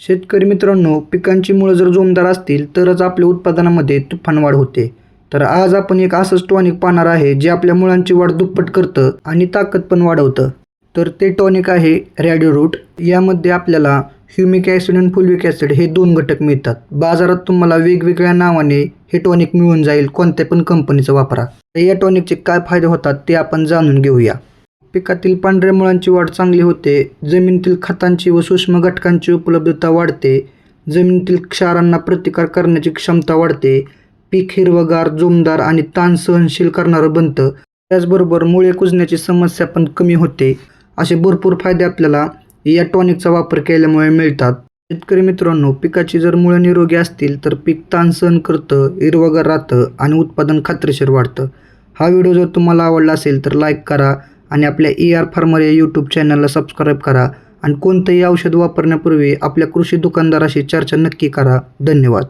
शेतकरी मित्रांनो पिकांची मुळं जर जोमदार असतील तरच आपल्या उत्पादनामध्ये तुफान वाढ होते. तर आज आपण एक असंच टॉनिक पाहणार आहे जे आपल्या मुळांची वाढ दुप्पट करतं आणि ताकद पण वाढवतं. तर ते टॉनिक आहे रॅडिओ रूट. यामध्ये आपल्याला ह्युमिक ॲसिड आणि फुलविक ॲसिड हे दोन घटक मिळतात. बाजारात तुम्हाला वेगवेगळ्या नावाने हे टॉनिक मिळून जाईल कोणत्या पण कंपनीचं वापरा. तर या टॉनिकचे काय फायदे होतात ते आपण जाणून घेऊया. पिकातील पांढऱ्या मुळांची वाढ चांगली होते जमिनीतील खतांची व सूक्ष्म घटकांची उपलब्धता वाढते जमिनीतील क्षारांना प्रतिकार करण्याची क्षमता वाढते पीक हिरवगार जोमदार आणि ताण सहनशील करणारं बनतं. त्याचबरोबर मुळे कुजण्याची समस्या पण कमी होते. असे भरपूर फायदे आपल्याला या टॉनिकचा वापर केल्यामुळे मिळतात. शेतकरी मित्रांनो पिकाची जर मुळं निरोगी असतील तर पीक ताण सहन करतं हिरवगार राहतं आणि उत्पादन खात्रीशीर वाढतं. हा व्हिडिओ जर तुम्हाला आवडला असेल तर लाईक करा आणि आपल्या ई आर फार्मर या यूट्यूब चॅनलला सबस्क्राईब करा. आणि कोणतंही औषध वापरण्यापूर्वी आपल्या कृषी दुकानदाराशी चर्चा नक्की करा. धन्यवाद.